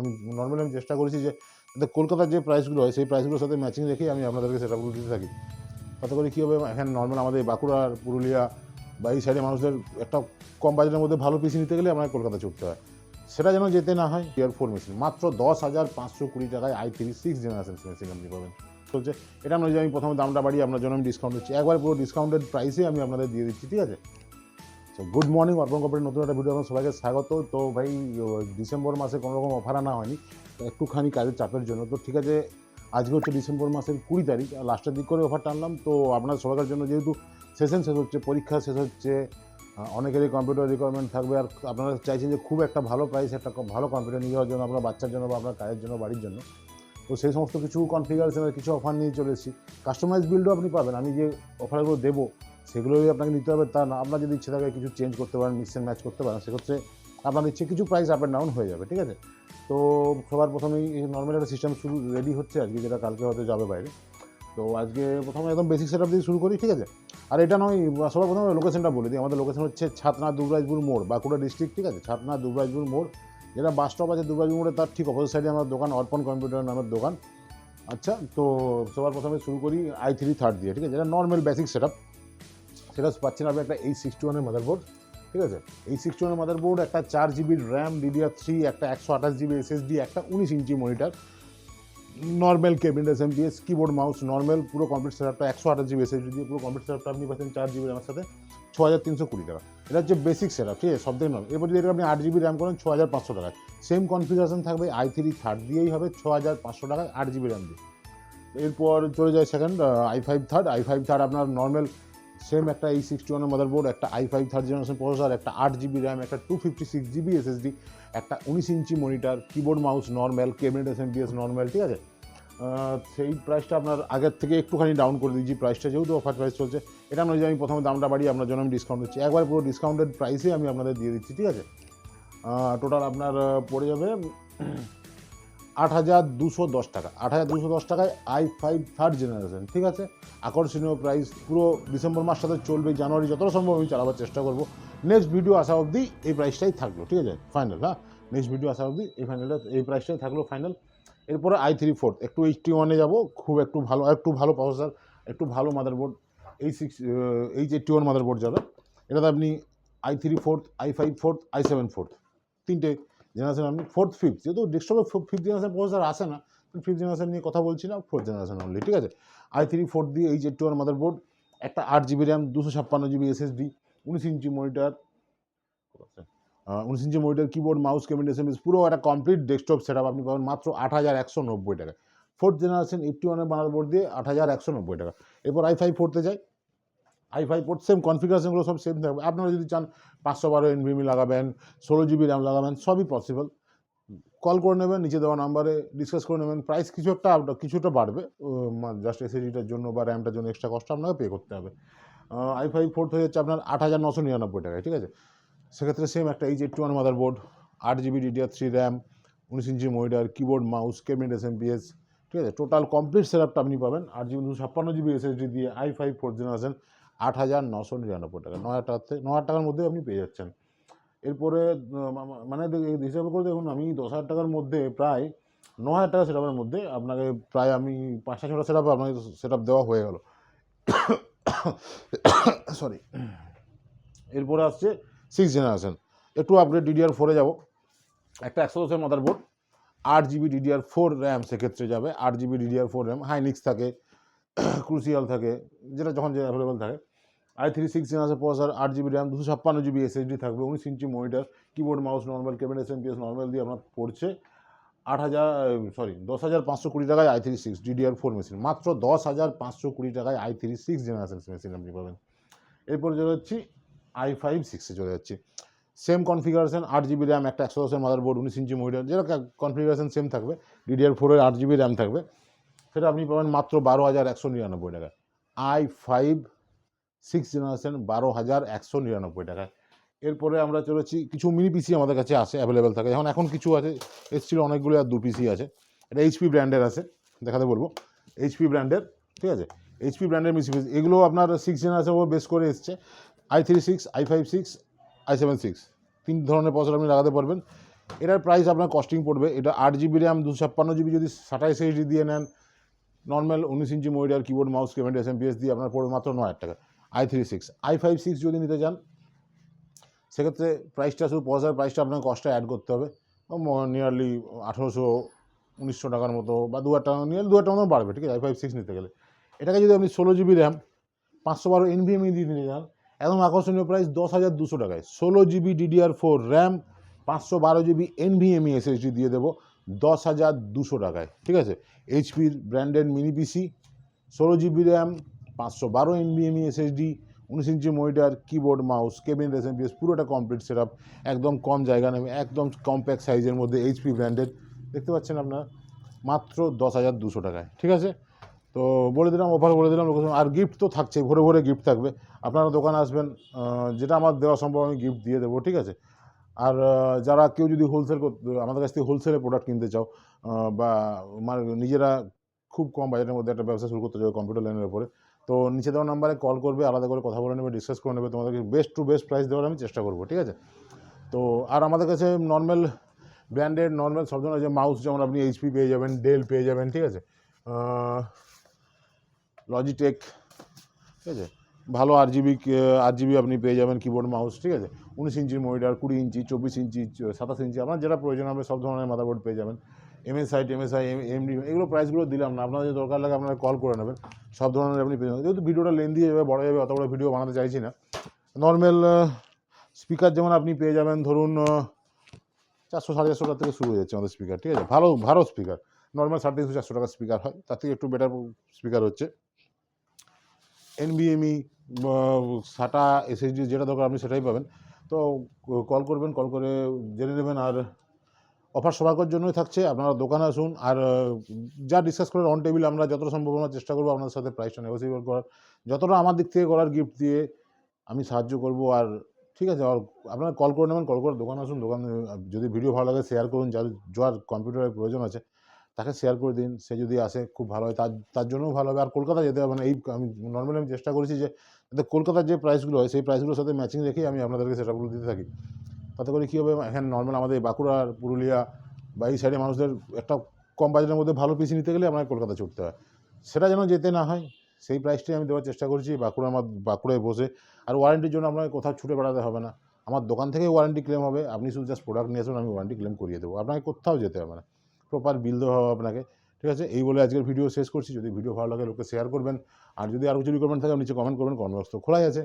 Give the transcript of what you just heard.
আমি নর্মালি আমি চেষ্টা করেছি যে কলকাতার যে প্রাইসগুলো হয়, সেই প্রাইসগুলোর সাথে ম্যাচিং রেখে আমি আপনাদেরকে সেটাগুলো দিতে থাকি। তাতে করে কী হবে, এখানে নর্মাল আমাদের বাঁকুড়া, পুরুলিয়া বা এই সাইডে মানুষদের একটা কম বাজেটের মধ্যে ভালো পিসি নিতে গেলে আমাকে কলকাতা ছুটতে হয়। সেটা যেন যেতে না হয় ইয়ার ফোর মেশিন মাত্র দশ হাজার পাঁচশো কুড়ি টাকায় I three six generation machine আপনি পাবেন। চলছে এটা নয় যে আমি প্রথমে দামটা বাড়িয়ে আপনার জন্য আমি ডিসকাউন্ট দিচ্ছি। একবার পুরো ডিসকাউন্টেড প্রাইসে আমি আপনাদের দিয়ে দিচ্ছি, ঠিক আছে? তো গুড মর্নিং অর্পণ কপারের নতুন একটা ভিডিও আপনার সবাইকে স্বাগত। তো ভাই ডিসেম্বর মাসে কোনো রকম অফার আনা হয়নি। একটুখানি কাজের চাপের জন্য। তো ঠিক আছে, আজকে হচ্ছে ডিসেম্বর মাসের কুড়ি তারিখ লাস্টের দিক করে অফার টানলাম তো আপনার সবাইকার জন্য যেহেতু সেশন শেষ হচ্ছে, পরীক্ষা শেষ হচ্ছে অনেকেরই কম্পিউটার রিকোয়ারমেন্ট থাকবে, আর আপনারা চাইছেন যে খুব একটা ভালো প্রাইস একটা ভালো কম্পিউটার নিয়ে যাওয়ার জন্য, আপনার বাচ্চার জন্য বা আপনার কাজের জন্য, বাড়ির জন্য। তো সেই সমস্ত কিছু কনফিগারেশনের কিছু অফার নিয়ে চলে এসেছি। কাস্টমাইজ বিল্ডও আপনি পাবেন। আমি যে অফারগুলো দেবো সেগুলোই আপনাকে নিতে হবে, তা না। আপনার যদি ইচ্ছে থাকে কিছু চেঞ্জ করতে পারেন মিক্স ম্যাচ করতে পারেন, সেক্ষেত্রে আপনার ইচ্ছে কিছু প্রাইস আপ অ্যান্ড ডাউন হয়ে যাবে, ঠিক আছে? তো সবার প্রথমেই নর্মাল একটা সিস্টেম শুরু রেডি হচ্ছে আজকে, যেটা কালকে হয়তো যাবে বাইরে। তো আজকে প্রথমে একদম বেসিক সেট দিয়ে শুরু করি, ঠিক আছে? আর এটা নয়, সবার প্রথমে লোকেশনটা বলে দিই। আমাদের লোকেশন হচ্ছে ছাতনা দুবরাজপুর মোড়, বাঁকুড়া ডিস্ট্রিক্ট ঠিক আছে? ছাতনা দুবরাজপুর মোড়, যেটা বাস স্টপ আছে দুবরাজপুর মোড়ে, তার ঠিক অপোজিট সাইডে আমার দোকান, অর্পণ কম্পিউটার নামের দোকান। আচ্ছা তো সবার প্রথমে শুরু করি আই থ্রি থার্ড দিয়ে, ঠিক আছে? যেটা নর্মাল বেসিক সেট সেটা পাচ্ছেন আপনি একটা এই সিক্সটি ওয়ানের মাদারবোর্ড ঠিক আছে? এই সিক্সটি ওয়ানের মাদারবোর্ড একটা চার জিবি র্যাম ডিডিআর থ্রি একটা একশো আঠাশ জিবি এসএসডি একটা উনিশ inch monitor normal cabin SMPS keyboard mouse normal পুরো কমপ্লিট সেটআপটা একশো আঠাশ জিবি এসএসডি দিয়ে পুরো কমপ্লিট সেটআপটা আপনি পাচ্ছেন চার জিবি র্যামের সাথে ছ হাজার তিনশো কুড়ি টাকা। এটা হচ্ছে বেসিক সেটআপ ঠিক আছে? সব থেকে নয় এরপর যদি আপনি আট জিবি র্যাম করেন ছ হাজার পাঁচশো টাকায়। সেম কনফিগারেশন থাকবে আই থ্রি থার্ড দিয়েই হবে ছ হাজার পাঁচশো টাকায় আট জিবি র্যাম দিয়ে। এরপর চলে যায় second I five third I five third আপনার নর্মাল সেম একটা এই সিক্সটি ওয়ানের মাদারবোর্ড একটা I five third generation processor একটা আট জিবি র্যাম একটা two fifty six GB SSD একটা উনিশ inch monitor keyboard mouse normal cabinet SMPS normal ঠিক আছে? সেই প্রাইসটা আপনার আগের থেকে একটুখানি ডাউন করে দিয়েছি প্রাইসটা যেহেতু অফার প্রাইস চলছে, এটা নয় যে আমি প্রথমে দামটা বাড়িয়ে আপনার জন্য আমি ডিসকাউন্ট দিচ্ছি। একবার পুরো ডিসকাউন্টেড প্রাইসে আমি আপনাদের দিয়ে দিচ্ছি, ঠিক আছে? টোটাল আপনার পড়ে যাবে আট হাজার দুশো দশ টাকা। আট হাজার দুশো দশ টাকায় আই ফাইভ থার্ড জেনারেশন ঠিক আছে? আকর্ষণীয় প্রাইস পুরো ডিসেম্বর মাসটাতে চলবে, জানুয়ারি যতটা সম্ভব আমি চালাবার চেষ্টা করব। নেক্সট ভিডিও আসা অবধি এই প্রাইসটাই থাকল, ঠিক আছে? ফাইনাল হ্যাঁ? নেক্সট ভিডিও আসা অবধি এই ফাইনালটা এই প্রাইসটাই থাকল ফাইনাল এরপরে আই থ্রি ফোর একটু এইচটি ওয়ানে যাব, খুব একটু ভালো একটু ভালো প্রসেসর একটু ভালো মাদারবোর্ড এই six H eighty one motherboard যাবে। এটাতে আপনি I three fourth I five fourth I seven fourth তিনটে জেনারেশন আপনি ফোর্থ ফিফথ যেহেতু ডেস্কটপে ফিফথ জেনারেশন প্রসেসর আসে না ফিফথ জেনারেশন নিয়ে কথা বলছি না ফোর্থ জেনারেশন অনলি ঠিক আছে? আই থ্রি ফোর্থ দিয়ে এইচ এইটটি ওয়ান মাদারবোর্ড একটা আট জিবি র্যাম দুশো ছাপ্পান্ন জিবি এসএসডি উনিশ ইঞ্চি মনিটার উনিশ inch monitor keyboard mouse cabinet SMS পুরো একটা কমপ্লিট ডেস্কটপ সেট আপ আপনি পাবেন মাত্র আট হাজার একশো নব্বই টাকা ফোর্থ জেনারেশন এইটটি ওয়ানের মাদারবোর্ড দিয়ে আট হাজার একশো নব্বই টাকা। এরপর আই ফাইভ ফোর্থে যাই। আই ফাইভ ফোর্থ সেম কনফিগারেশনগুলো সব সেম থাকবে। আপনারা যদি চান পাঁচশো বারো এনভিএমি লাগাবেন, ষোলো জিবি র্যাম লাগাবেন, সবই পসিবল কল করে নেবেন, নিচে দেওয়া নাম্বারে ডিসকাস করে নেবেন। প্রাইস কিছু একটা কিছুটা বাড়বে। জাস্ট এসএসডিটার জন্য বা র্যামটার জন্য এক্সট্রা কষ্ট আপনাকে পে করতে হবে। আই ফাইভ ফোর্থ হয়ে যাচ্ছে আপনার আট হাজার নশো নিরানব্বই টাকায়, ঠিক আছে? সেক্ষেত্রে সেম একটা H eight one mother board আট জিবি ডিডিআর থ্রি র্যাম উনিশ inch monitor keyboard mouse cabinet S ঠিক আছে? টোটাল কমপ্লিট সেটআপটা আপনি পাবেন। আট জিবি দুশো ছাপ্পান্ন জিবি এসএসডি দিয়ে আই ফাইভ ফোর জেনারেশন আট হাজার নশো নিরানব্বই টাকা। নয় হাজার থেকে ন হাজার টাকার মধ্যে আপনি পেয়ে যাচ্ছেন। এরপরে মানে হিসাবে করে দেখুন, আমি দশ হাজার টাকার মধ্যে প্রায় ন হাজার টাকা সেটআপের মধ্যে আপনাকে প্রায় আমি পাঁচটা ছটা সেটআপ আপনাকে সেটআপ দেওয়া হয়ে গেল। সরি এরপরে আসছে সিক্স জেনারেশন একটু আপগ্রেড ডিডিআর ফোরে যাব। একটা একশো দশের মাদারবোর্ড আট জিবি ডিডিআর ফোর র্যাম সেক্ষেত্রে যাবে। আট GB DDR four RAM Hynix থাকে ক্রুসিয়াল থাকে, যেটা যখন যে অ্যাভেলেবেল থাকে। I three six generation processor আট জিবি র্যাম, দুশো ছাপ্পান্ন জিবি এসএসডি থাকবে, উনিশ inch monitor keyboard mouse normal cabin S MPS normal দিয়ে আপনার পড়ছে। আট হাজার সরি দশ হাজার পাঁচশো কুড়ি টাকায় I three six DDR four machine, মাত্র দশ হাজার পাঁচশো কুড়ি টাকায় I three six generation machine আপনি পাবেন। এরপর চলে যাচ্ছি, আই ফাইভ সিক্সে চলে যাচ্ছি। সেম কনফিগারেশন আট জিবি র্যাম, একটা একশো দশের মাদারবোর্ড উনিশ ইঞ্চি মনিটর, যেটা কনফিগারেশন সেম থাকবে ডিডিআর ফোরের আট জিবি র্যাম থাকবে। সেটা আপনি পাবেন মাত্র বারো হাজার একশো নিরানব্বই টাকা আই ফাইভ সিক্স জেনারেশন বারো হাজার একশো নিরানব্বই টাকায় এরপরে আমরা চলেছি, কিছু মিনি পিসি আমাদের কাছে আসে অ্যাভেলেবেল থাকে। যেমন এখন কিছু আছে, এসছিল অনেকগুলো, আর দু পিসি আছে। এটা এইচপি ব্র্যান্ডের আছে, দেখাতে বলব। এইচপি ব্র্যান্ডের ঠিক আছে? এইচপি ব্র্যান্ডের মিসি পিসি এগুলো আপনার সিক্স জেনারেশন ওপর বেস করে এসছে। I three six I five six I seven six তিন ধরনের প্রসেসর আপনি লাগাতে পারবেন। এটার প্রাইস আপনার কস্টিং পড়বে। এটা আট জিবি র্যাম দুশো ছাপ্পান্ন জিবি যদি সাতাইশ এইচডি দিয়ে নেন নর্মাল উনিশ inch monitor keyboard mouse cabinet S MPS দিয়ে আপনার পড়বে মাত্র নয় হাজার টাকা। I three six, I five six যদি নিতে চান, সেক্ষেত্রে প্রাইসটা শুধু পয়সার প্রাইসটা আপনার কস্টটা অ্যাড করতে হবে। নিয়ারলি আঠেরোশো, উনিশশো টাকার মতো বা দু হাজার টাকা নিয়ে দু হাজার টাকার মতো বাড়বে, ঠিক আছে? আই ফাইভ সিক্স নিতে গেলে। এটাকে যদি আপনি ষোলো জিবি র্যাম, পাঁচশো বারো এনভিএমই দিয়ে নিতে চান, একদম আকর্ষণীয় প্রাইস দশ হাজার দুশো টাকায়। ষোলো জিবি ডিডিআর ফোর র্যাম, পাঁচশো বারো জিবি এনভিএমই এসএসডি দিয়ে দেবো, দশ হাজার দুশো টাকায়, ঠিক আছে? এইচপির ব্র্যান্ডেড মিনি পিসি ষোলো জিবি র্যাম পাঁচশো বারো এনভিএমই এসএসডি, উনিশ ইঞ্চি monitor keyboard mouse cabin SMPS পুরোটা কমপ্লিট সেট একদম কম জায়গা নেবে একদম কম্প্যাক্ট সাইজের মধ্যে এইচপি ব্র্যান্ডেড দেখতে পাচ্ছেন আপনারা? মাত্র দশ হাজার দুশো টাকায়, ঠিক আছে? তো বলে দিলাম অফার বলে দিলাম, লোকেশন। আর গিফট তো থাকছে ভরে ভরে গিফট থাকবে। আপনারা দোকানে আসবেন যেটা আমার দেওয়া সম্ভব, আমি গিফট দিয়ে দেবো, ঠিক আছে? আর যারা কেউ যদি হোলসেল আমাদের কাছ থেকে হোলসেলে প্রোডাক্ট কিনতে চাও বা মানে নিজেরা খুব কম বাজেটের মধ্যে একটা ব্যবসা শুরু করতে চাও কম্পিউটার লাইনের উপরে তো নিচে দেওয়া নাম্বারে কল করবে, আলাদা করে কথা বলে নেবে ডিসকাস করে নেবে, তোমাদেরকে বেস্ট টু বেস্ট প্রাইস দেওয়ার আমি চেষ্টা করব, ঠিক আছে? তো আর আমাদের কাছে নর্মাল ব্র্যান্ডেড নর্মাল সব ধরনের, যে মাউস যেমন আপনি এইচপি পেয়ে যাবেন ডেল পেয়ে যাবেন, ঠিক আছে? লজিটেক ঠিক আছে? ভালো আর জিবি আট জিবি আপনি পেয়ে যাবেন কিবোর্ড মাউস ঠিক আছে? উনিশ ইঞ্চির মনিটর, কুড়ি ইঞ্চি, চব্বিশ ইঞ্চি, সাতাশ ইঞ্চি, আপনার যেটা প্রয়োজন হবে, সব ধরনের মাদারবোর্ড পেয়ে যাবেন। এমএসআই টেমএসআই এমডি এগুলো প্রাইসগুলো দিলাম না। আপনাদের দরকার লাগে আপনারা কল করে নেবেন। সব ধরনের আপনি পেয়ে যাবেন। যেহেতু ভিডিওটা লেন্দি যাবে বড় যাবে অত বড় ভিডিও বানাতে চাইছি না। নর্মাল স্পিকার যেমন আপনি পেয়ে যাবেন, ধরুন চারশো, সাড়ে চারশো টাকা থেকে শুরু হয়ে যাচ্ছে আমাদের স্পিকার ঠিক আছে? ভালো ভালো স্পিকার নর্মাল সাড়ে তিনশো, চারশো টাকার স্পিকার হয়। তার থেকে একটু বেটার স্পিকার হচ্ছে। এনবিএমই সাটা এসএসডি যেটা দরকার আপনি সেটাই পাবেন। তো কল করবেন কল করে জেনে নেবেন। আর অফার সবার জন্যই থাকছে। আপনারা দোকানে আসুন আর যা ডিসকাস করে অন টেবিল আমরা যতটা সম্ভব আমরা চেষ্টা করব আপনাদের সাথে প্রাইসটা নেগোসিয়েবল করার। যতটা আমার দিক থেকে করার গিফট দিয়ে আমি সাহায্য করব আর ঠিক আছে, আর আপনারা কল করে নেবেন কল করে দোকানে আসুন, দোকানে যদি ভিডিও ভালো লাগে শেয়ার করুন, যার যার কম্পিউটারের প্রয়োজন আছে, তাকে শেয়ার করে দিন। সে যদি আসে, খুব ভালো হয়, তার তার জন্যও ভালো হবে। আর কলকাতা যেতে হবে না, এই আমি নর্মালি আমি চেষ্টা করেছি যে কলকাতার যে প্রাইসগুলো হয়, সেই প্রাইসগুলোর সাথে ম্যাচিং রেখেই আমি আপনাদেরকে সেটাগুলো দিতে থাকি। তাতে করে কী হবে? এখানে নর্মাল আমাদের বাঁকুড়ার পুরুলিয়া বা এই সাইডে মানুষদের একটা কম বাজেটের মধ্যে ভালো পিসি নিতে গেলে আমাকে কলকাতা ছুটতে হয়। সেটা যেন যেতে না হয়, সেই প্রাইসটাই আমি দেওয়ার চেষ্টা করছি। বাঁকুড়া আমার বাঁকুড়ায় বসে আর ওয়ারেন্টির জন্য আপনাকে কোথাও ছুটে বেড়াতে হবে না। আমার দোকান থেকে ওয়ারেন্টি ক্লেম হবে। আপনি শুধু জাস্ট প্রোডাক্ট নিয়ে আসুন, আমি ওয়ারেন্টি ক্লেম করিয়ে দেবো। আপনাকে কোথাও যেতে হবে না। প্রপার বিল দেওয়া হবে আপনাকে। ঠিক আছে? এই বলে আজকের ভিডিও শেষ করছি। যদি ভিডিও ভালো লাগে লোকে শেয়ার করবেন। আর যদি আরও কিছু রিকমেন্ড থাকে নিচে কমেন্ট করবেন কমেন্ট বক্স তো খোলাই আছে।